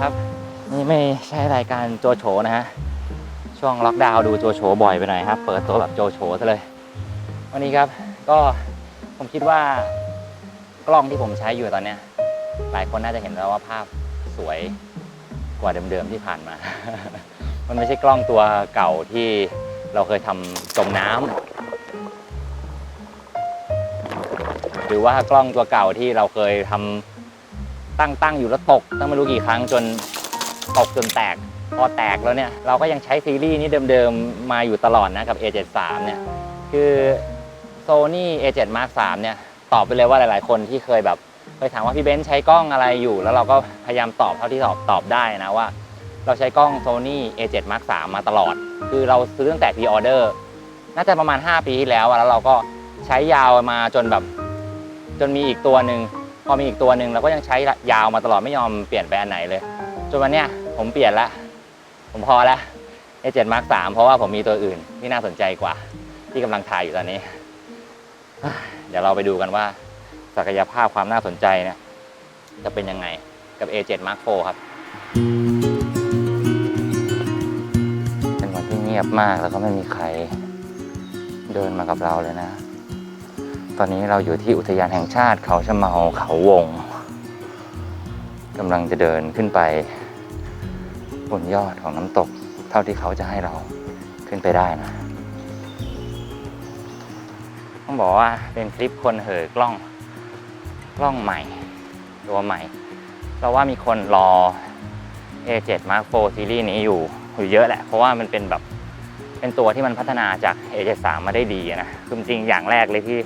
ครับ นี่ไม่ใช่รายการโจโฉนะฮะ ช่วงล็อกดาวน์ดูโจโฉบ่อยไปหน่อยครับเปิดตัวแบบโจโฉซะเลย วันนี้ครับก็ผมคิดว่ากล้องที่ผมใช้อยู่ตอนเนี้ยหลายคนน่าจะเห็นแล้วว่าภาพสวยกว่าเดิมๆที่ผ่านมา มันไม่ใช่กล้องตัวเก่าที่เราเคยทำจมน้ำหรือว่ากล้องตัวเก่าที่เราเคยทำ ตั้งตั้งอยู่แล้วตกตั้งไม่รู้กี่ครั้งจนตกจนแตก พอแตกแล้วเนี่ยเราก็ยังใช้ซีรีส์นี้เดิมๆ มาอยู่ตลอดนะกับ A73 เนี่ยคือ Sony A7 Mark III เนี่ยตอบไปเลยว่าหลายๆ คนที่เคยแบบเคยถามว่าพี่เบนซ์ใช้กล้องอะไรอยู่ แล้วเราก็พยายามตอบเท่าที่ตอบตอบได้นะว่า เราใช้กล้อง Sony A7 Mark III มาตลอด คือเราซื้อตั้งแต่ pre order น่าจะประมาณ 5 ปีที่แล้วแล้วเราก็ใช้ยาวมาจนแบบ จนมีอีกตัวหนึ่ง พอมีอีกตัวหนึ่งเราก็ยังใช้ยาวมาตลอดไม่ยอมเปลี่ยนไปอันไหนเลยจนวันเนี้ยผมเปลี่ยนละผมพอละ A7 Mark III เพราะว่าผมมีตัวอื่นที่น่าสนใจกว่า ที่กำลังถ่ายอยู่ตอนนี้ เดี๋ยวเราไปดูกันว่า ศักยภาพความน่าสนใจเนี่ยจะเป็นยังไงกับ A7 Mark IV ครับ เป็นวันที่เงียบมากแล้วก็ไม่มีใครเดินมากับเราเลยนะ ตอนนี้เราอยู่ที่อุทยานแห่งชาติเขาชะเมาเขาวงกำลังจะเดินขึ้นไป บนยอดของน้ำตก เท่าที่เขาจะให้เราขึ้นไปได้นะ ต้องบอกว่าเป็นคลิปคนเหอกล้องกล้องใหม่ ตัวใหม่เราว่ามีคนรอ A7 Mark IV ซีรีส์นี้อยู่อยู่เยอะแหละ เพราะว่ามันเป็นแบบเป็นตัวที่มันพัฒนาจาก A73 มาได้ดีนะคือจริงอย่างแรกเลยที่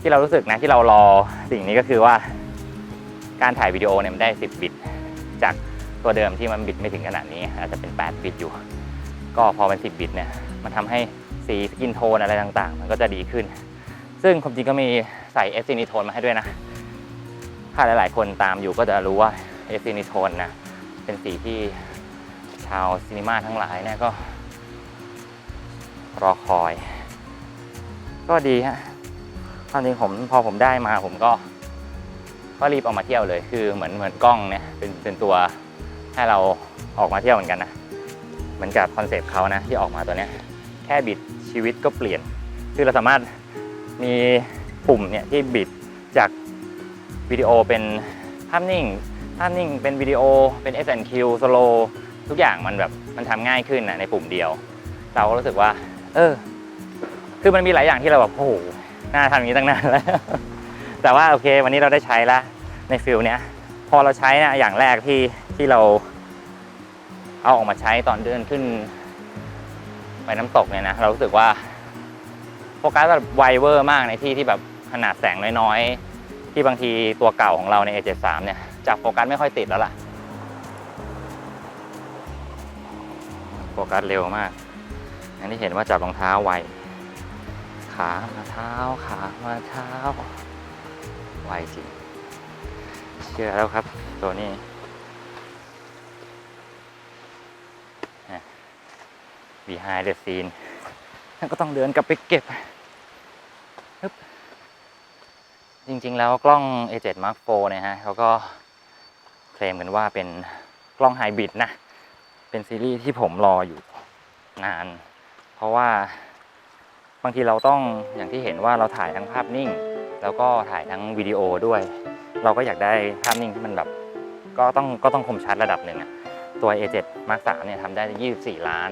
ที่เรารู้สึกนะที่เรารอสิ่งนี้ก็คือว่า การถ่ายวิดีโอเนี่ยมันได้ 10 บิต จากตัวเดิมที่มันบิตไม่ถึงขนาดนี้อาจจะเป็น 8 บิตอยู่ ก็พอเป็น 10 บิตเนี่ยมันทำให้สีสกินโทนอะไรต่างๆ มันก็จะดีขึ้น ซึ่งความจริงก็มีใส่ s อ n โทนมาให้ด้วยนะ ถ้าหลายๆ คนตามอยู่ก็จะรู้ว่า s อ n โทนนะเป็นสีที่ชาวซีนีมาทั้งหลายเนี่ยก็รอคอย ก็ดีฮะ ความจริงผมพอผมได้มาผมก็ก็รีบเอามาเที่ยวเลย คือเหมือนเหมือนกล้องเนี่ยเป็นเป็นตัวให้เราออกมาเที่ยวเหมือนกันนะเหมือนกับคอนเซปต์เขานะที่ออกมาตัวเนี้ยแค่บิดชีวิตก็เปลี่ยน คือเราสามารถมีปุ่มเนี่ยที่บิดจากวิดีโอเป็นภาพนิ่ง ภาพนิ่งเป็นวิดีโอเป็น S&Q สโลทุกอย่างมันแบบมันทำง่ายขึ้นนะในปุ่มเดียว เราก็รู้สึกว่า เออ คือมันมีหลายอย่างที่เราแบบโอ้โห น่าทำอย่างนี้ตั้งนานแล้ว แต่ว่าโอเค วันนี้เราได้ใช้แล้วในฟิลเนี้ย พอเราใช้นะอย่างแรกที่ที่เรา เอาออกมาใช้ตอนเดินขึ้น ไปน้ำตกเนี่ยนะ เรารู้สึกว่าโฟกัสแบบไวเวอร์มากในที่ที่แบบขนาดแสงน้อยๆ ที่บางทีตัวเก่าของเราใน A73 เนี่ยจับโฟกัสไม่ค่อยติดแล้วล่ะ โฟกัสเร็วมากอย่างที่เห็นว่าจับรองเท้าไว ขามาเท้าขามาเท้าไวจริงเชื่อแล้วครับ ตัวนี้ behind the scene ก็ต้องเดินกลับไปเก็บฮึบจริงๆแล้วกล้อง A7 Mark IV เนี่ยฮะเขาก็เคลมกันว่าเป็นกล้องไฮบริดนะ เป็นซีรีส์ที่ผมรออยู่นาน เพราะว่า บางทีเราต้องอย่างที่เห็นว่าเราถ่ายทั้งภาพนิ่ง แล้วก็ถ่ายทั้งวิดีโอด้วย เราก็อยากได้ภาพนิ่งที่มันแบบก็ต้องก็ต้องคมชัดระดับหนึ่งอะตัว A7 Mark III เนี่ยทำได้ 24 ล้าน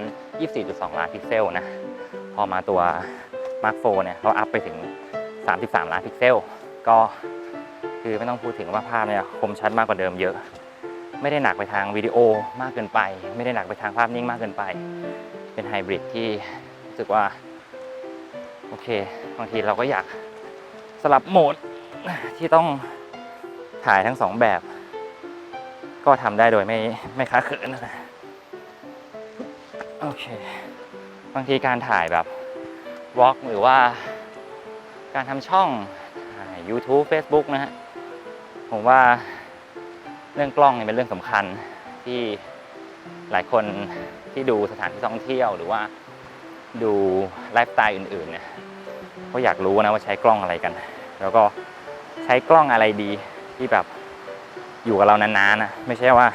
24.2 ล้านพิกเซลนะ พอมาตัว Mark IV เนี่ยเขาอัพไปถึง 33 ล้านพิกเซล ก็คือไม่ต้องพูดถึงว่าภาพเนี่ยคมชัดมากกว่าเดิมเยอะ ไม่ได้หนักไปทางวิดีโอมากเกินไป ไม่ได้หนักไปทางภาพนิ่งมากเกินไป เป็นไฮบริดที่รู้สึกว่า โอเค บางทีเราก็อยากสลับโหมดที่ต้องถ่ายทั้งสองแบบ ก็ทำได้โดยไม่ไม่ค้าเขินนะโอเค บางทีการถ่ายแบบวอล์กหรือว่าการทำช่องถ่าย YouTube Facebook นะฮะ ผมว่าเรื่องกล้องเนี่ยเป็นเรื่องสำคัญที่หลายคนที่ดูสถานที่ท่องเที่ยวหรือว่า ดูไลฟ์สไตล์อื่นๆเนี่ยก็อยากรู้นะว่าใช้กล้องอะไรกัน แล้วก็ใช้กล้องอะไรดีที่แบบอยู่กับเรานานๆนะไม่ใช่ว่า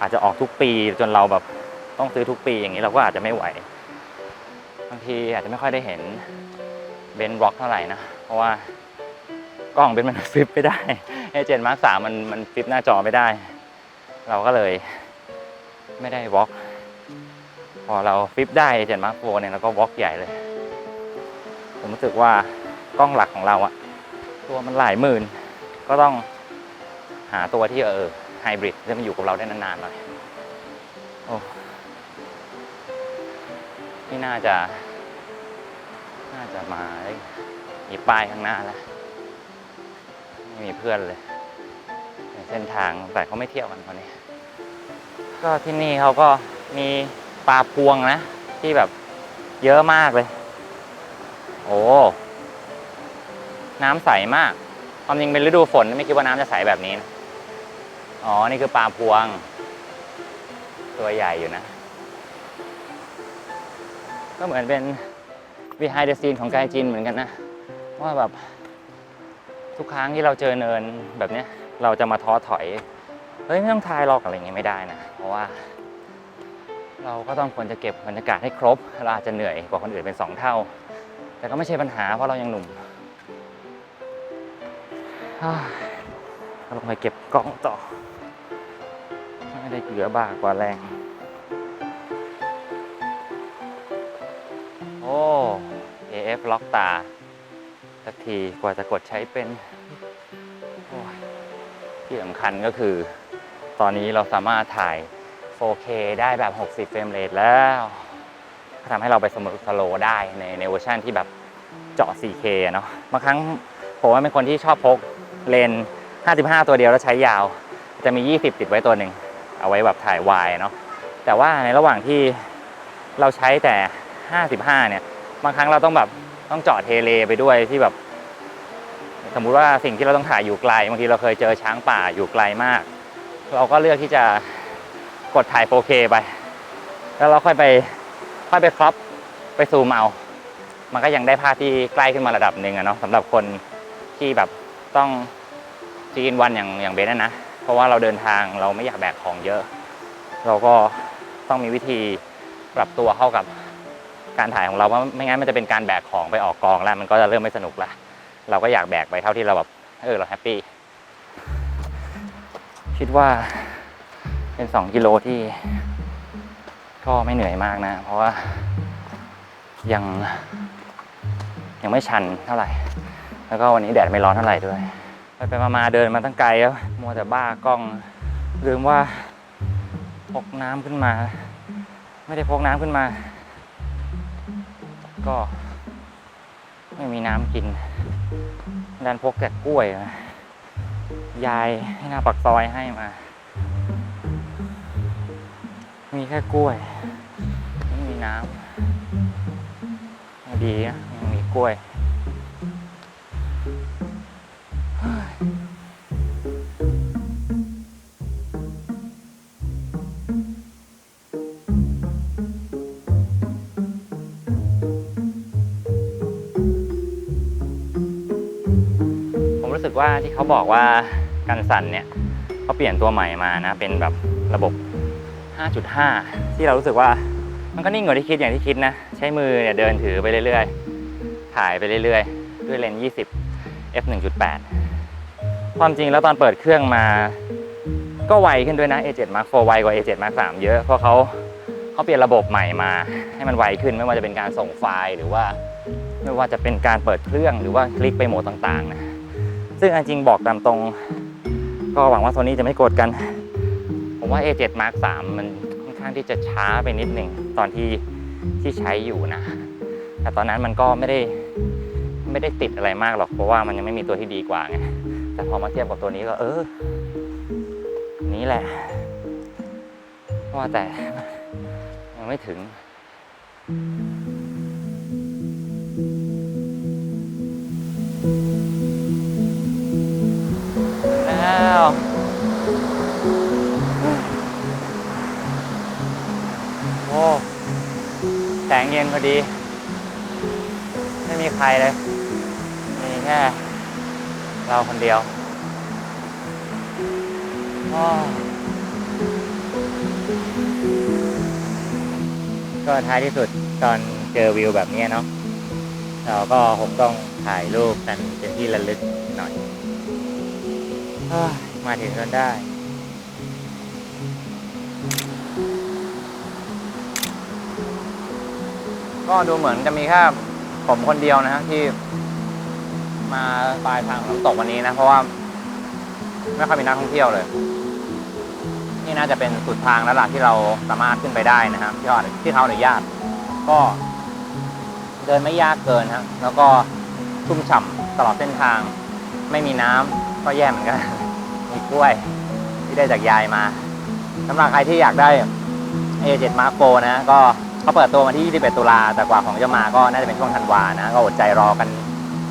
อาจจะออกทุกปีจนเราแบบต้องซื้อทุกปีอย่างนี้เราก็อาจจะไม่ไหวบางทีอาจจะไม่ค่อยได้เห็นเบนบล็อกเท่าไหร่นะเพราะว่ากล้องเบนมันฟิปไม่ได้เอเจนมาร์คสามมันมันฟิปหน้าจอไม่ได้ เราก็เลยไม่ได้บล็อก พอเราฟิปได้เจนมาร์คโฟเนี่ยเราก็บล็อกใหญ่เลย ผมรู้สึกว่ากล้องหลักของเราอะตัวมันหลายหมื่น ก็ต้องหาตัวที่เออไฮบริดจะมาอยู่กับเราได้นานๆหน่อยโอ้นี่น่าจะ น่าจะมาได้มีป้ายข้างหน้าแล้วไม่มีเพื่อนเลยเส้นทางแต่เขาไม่เที่ยวกันคนนี้ ก็ที่นี่เขาก็มี ปลาพวงนะ ที่แบบเยอะมากเลย โอ้ น้ำใสมาก ความจริงเป็นฤดูฝนไม่คิดว่าน้ำจะใสแบบนี้นะอ๋อ นี่คือปลาพวง ตัวใหญ่อยู่นะ ก็เหมือนเป็น behind the scene ของกายจินเหมือนกันนะ ว่าแบบ ทุกครั้งที่เราเจอเนินแบบเนี้ย เราจะมาท้อถอย เฮ้ย ไม่ต้องทายหรอกอะไรเงี้ยไม่ได้นะ เพราะว่า เราก็ต้องควรจะเก็บบรรยากาศให้ครบ เราอาจจะเหนื่อยกว่าคนอื่นเป็นสองเท่า แต่ก็ไม่ใช่ปัญหาเพราะเรายังหนุ่มเราลงไปเก็บกล้องต่อ ไม่ได้เหลือบ้ากว่าแรง โอ้ AF ล็อกตา สักทีกว่าจะกดใช้เป็น ที่สำคัญก็คือ ตอนนี้เราสามารถถ่าย 4K ได้แบบ 60 เฟรมเรทแล้วทำให้เราไปสมุสโลได้ในในเวอร์ชันที่แบบเจาะ 4K เนาะบางครั้งผมว่าเป็นคนที่ชอบพกเลน 55 ตัวเดียวแล้วใช้ยาว จะมี 20 ติดไว้ตัวหนึ่ง เอาไว้แบบถ่ายวายเนาะแต่ว่าในระหว่างที่เราใช้แต่ 55 เนี่ย บางครั้งเราต้องแบบต้องเจาะเทเลไปด้วยที่แบบ สมมุติว่าสิ่งที่เราต้องถ่ายอยู่ไกลบางทีเราเคยเจอช้างป่าอยู่ไกลมาก เราก็เลือกที่จะ กดถ่าย 4K ไป แล้วเราค่อยไปค่อยไปครอปไปซูมเอา มันก็ยังได้ภาพที่ใกล้ขึ้นมาระดับหนึ่งอะเนาะสำหรับคนที่แบบต้องจีนวันอย่างอย่างเบนนะนะ เพราะว่าเราเดินทางเราไม่อยากแบกของเยอะ เราก็ต้องมีวิธีปรับตัวเข้ากับการถ่ายของเราว่าไม่งั้นมันจะเป็นการแบกของไปออกกองแล้ว มันก็จะเริ่มไม่สนุกละเราก็อยากแบกไปเท่าที่เราแบบเออเราแฮปปี้คิดว่า เป็นสองกิโลที่ ก็ไม่เหนื่อยมากนะ เพราะว่ายังยังไม่ชันเท่าไหร่ แล้วก็วันนี้แดดไม่ร้อนเท่าไหร่ด้วยไปไปมาๆเดินมาตั้งไกลแล้วมัวแต่บ้ากล้องลืมว่าพกน้ำขึ้นมา ไม่ได้พกน้ำขึ้นมา ก็ ไม่มีน้ำกินดันพกแต่กล้วยมายายให้หน้าปักซอยให้มา แค่กล้วยไม่มีน้ำดีนะยังมีกล้วยผมรู้สึกว่าที่เขาบอกว่ากันสันเนี่ยเขาเปลี่ยนตัวใหม่มานะ เป็นแบบระบบ 5.5 ที่เรารู้สึกว่ามันก็นิ่งกว่าที่คิดอย่างที่คิดนะ ใช้มือเนี่ยเดินถือไปเรื่อยๆ ถ่ายไปเรื่อยๆ ด้วยเลนส์20 f 1.8 ความจริงแล้วตอนเปิดเครื่องมา ก็ไวขึ้นด้วยนะ A7 Mark 4ไวกว่า A7 Mark 3เยอะ เพราะเขาเขาเปลี่ยนระบบใหม่มาให้มันไวขึ้นไม่ว่าจะเป็นการส่งไฟล์หรือว่า ไม่ว่าจะเป็นการเปิดเครื่องหรือว่าคลิกไปโหมดต่างๆนะซึ่งจริงบอกตามตรง ก็หวังว่าโซนี่จะไม่โกรธกัน ว่า A7 Mark 3มันค่อนข้างที่จะช้าไปนิดหนึ่งตอนที่ที่ใช้อยู่นะ แต่ตอนนั้นมันก็ไม่ได้ไม่ได้ติดอะไรมากหรอกเพราะว่ามันยังไม่มีตัวที่ดีกว่าไงแต่พอมาเทียบกับตัวนี้ก็เออ นี้แหละ ว่าแต่ยังไม่ถึง แสงเย็นพอดี ไม่มีใครเลย มีแค่เราคนเดียวก็ท้ายที่สุดตอนเจอวิวแบบนี้เนาะเราก็คงต้องถ่ายรูปกันเป็นที่ระลึกหน่อย มาถึงกันได้ ก็ดูเหมือนจะมีแค่ผมคนเดียวนะฮะที่มาปลายทางน้ำตกวันนี้นะ เพราะว่าไม่ค่อยมีนักท่องเที่ยวเลย นี่น่าจะเป็นสุดทางแล้วล่ะที่เราสามารถขึ้นไปได้นะครับที่เขาที่เขาอนุญาต ก็เดินไม่ยากเกินครับแล้วก็ชุ่มฉ่ำตลอดเส้นทาง ไม่มีน้ำก็แย่เหมือนกัน มีกล้วยที่ได้จากยายมาสำหรับใครที่อยากได้ A7 Mark Pro นะก็ เขาเปิดตัวมาที่ 21 ตุลาแต่กว่าของจะมาก็น่าจะเป็นช่วงธันวานะ ก็อดใจรอกัน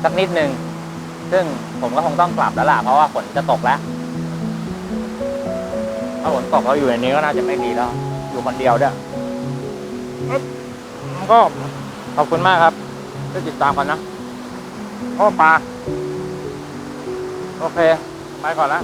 สักนิดนึง ซึ่งผมก็คงต้องกลับแล้วล่ะ เพราะว่าฝนจะตกแล้ว ถ้าฝนตกเราอยู่ในนี้ก็น่าจะไม่ดีแล้ว อยู่คนเดียวด้วยอึ๊บก็ขอบคุณมากครับที่ติดตามกันนะ โอ้ปลา โอเค ไปก่อนละ